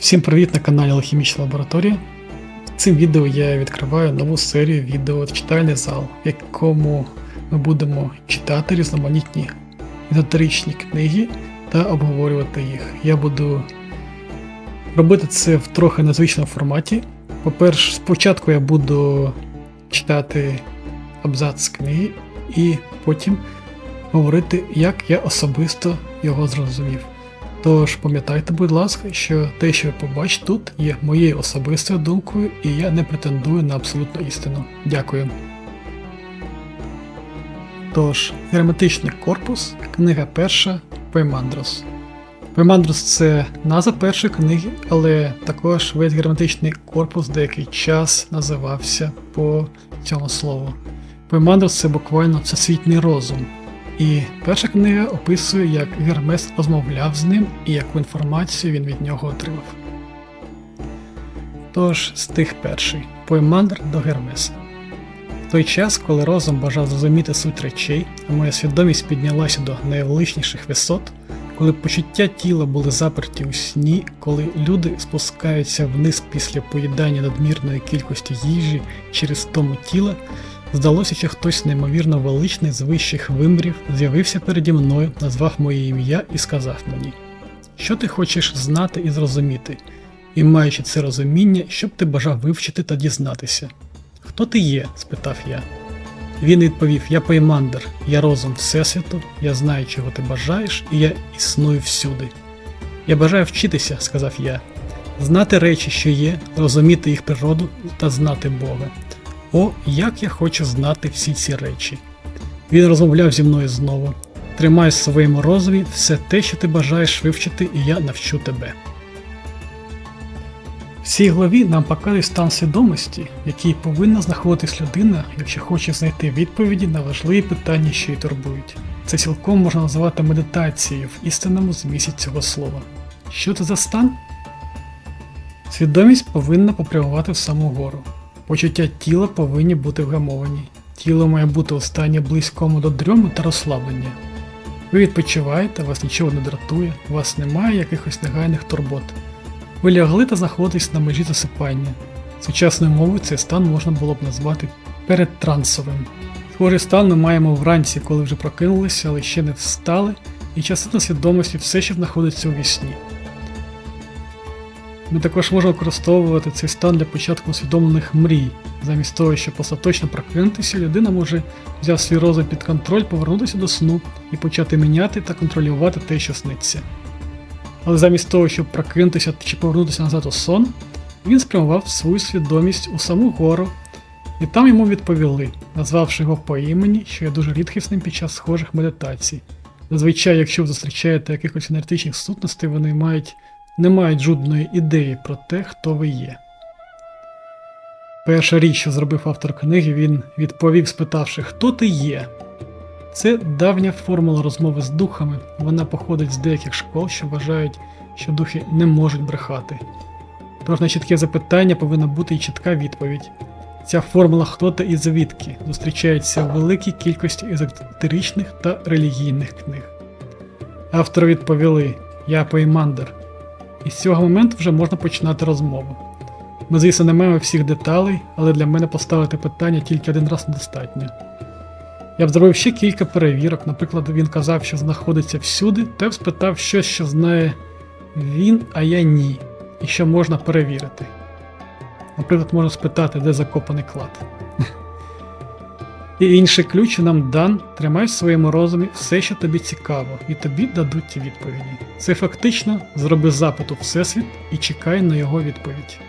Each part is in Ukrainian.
Всім привіт на каналі Алхімічна лабораторія. В цим відео я відкриваю нову серію відео Читальний зал, в якому ми будемо читати різноманітні езотеричні книги та обговорювати їх. Я буду робити це в трохи незвичному форматі. По-перше, спочатку я буду читати абзац книги і потім говорити, як я особисто його зрозумів. Тож пам'ятайте, будь ласка, що те, що ви побачите тут, є моєю особистою думкою, і я не претендую на абсолютну істину. Дякую. Тож, герметичний корпус, книга перша Поймандрос. Поймандрос це назва першої книги, але також весь герметичний корпус деякий час називався по цьому слову. Поймандрос це буквально всесвітній розум. І перша книга описує, як Гермес розмовляв з ним і яку інформацію він від нього отримав. Тож, стих перший Поймандр до Гермеса. В той час, коли розум бажав зрозуміти суть речей, а моя свідомість піднялася до найвеличніших висот, коли почуття тіла були заперті у сні, коли люди спускаються вниз після поїдання надмірної кількості їжі через тому тіла, Здалося, що хтось неймовірно величний з вищих вимрів з'явився переді мною, назвав моє ім'я і сказав мені, що ти хочеш знати і зрозуміти, і маючи це розуміння, що б ти бажав вивчити та дізнатися. Хто ти є? спитав я. Він відповів: Я Поймандер, я розум Всесвіту, я знаю, чого ти бажаєш, і я існую всюди. Я бажаю вчитися, сказав я, знати речі, що є, розуміти їх природу та знати Бога. О, як я хочу знати всі ці речі. Він розмовляв зі мною знову. Тримай в своєму розумі все те, що ти бажаєш вивчити, і я навчу тебе. В цій главі нам показує стан свідомості, в якій повинна знаходитись людина, якщо хоче знайти відповіді на важливі питання, що її турбують. Це цілком можна називати медитацією в істинному змісті цього слова. Що це за стан? Свідомість повинна попрямувати в саму гору. Почуття тіла повинні бути вгамовані. Тіло має бути у стані близькому до дрьому та розслаблення. Ви відпочиваєте, вас нічого не дратує, у вас немає якихось негайних турбот. Ви лягли та знаходитесь на межі засипання. Сучасною мовою цей стан можна було б назвати передтрансовим. Схожий стан ми маємо вранці, коли вже прокинулися, але ще не встали, і частина свідомості все ще знаходиться у вісні. Ми також можемо використовувати цей стан для початку усвідомлених мрій. Замість того, щоб остаточно прокинутися, людина може взяти свій розум під контроль, повернутися до сну і почати міняти та контролювати те, що сниться. Але замість того, щоб прокинутися чи повернутися назад у сон, він спрямував свою свідомість у саму гору, і там йому відповіли, назвавши його по імені, що є дуже рідкісним під час схожих медитацій. Зазвичай, якщо ви зустрічаєте якихось енергетичних сутностей, вони мають не мають жодної ідеї про те, хто ви є. Перша річ, що зробив автор книги, він відповів, спитавши, хто ти є. Це давня формула розмови з духами, вона походить з деяких школ, що вважають, що духи не можуть брехати. Тож на чітке запитання повинна бути і чітка відповідь. Ця формула хто ти і звідки зустрічається в великій кількості езотеричних та релігійних книг. Автори відповіли: Я Поймандер. І з цього моменту вже можна починати розмову. Ми, звісно, не маємо всіх деталей, але для мене поставити питання тільки один раз недостатньо. Я б зробив ще кілька перевірок, наприклад, він казав, що знаходиться всюди, та спитав щось, що знає він, а я ні, і що можна перевірити. Наприклад, можна спитати, де закопаний клад. І інший ключ нам дан, тримай в своєму розумі все, що тобі цікаво, і тобі дадуть ті відповіді. Це фактично зроби запит у Всесвіт і чекай на його відповідь.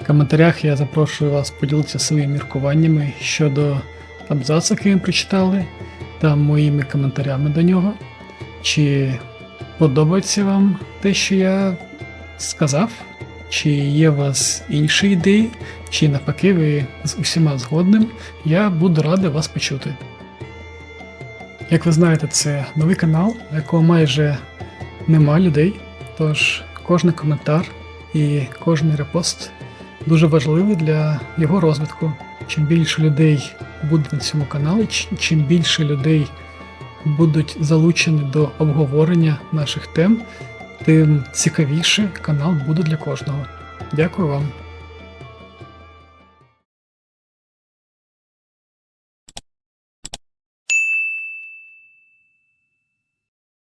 В коментарях я запрошую вас поділитися своїми міркуваннями щодо абзацу, який ми прочитали, та моїми коментарями до нього. Чи подобається вам те, що я сказав? Чи є у вас інші ідеї, чи навпаки ви з усіма згодним, я буду радий вас почути. Як ви знаєте, це новий канал, на якого майже нема людей, тож кожен коментар і кожен репост дуже важливий для його розвитку. Чим більше людей буде на цьому каналі, чим більше людей будуть залучені до обговорення наших тем, тим цікавіше канал буде для кожного. Дякую вам.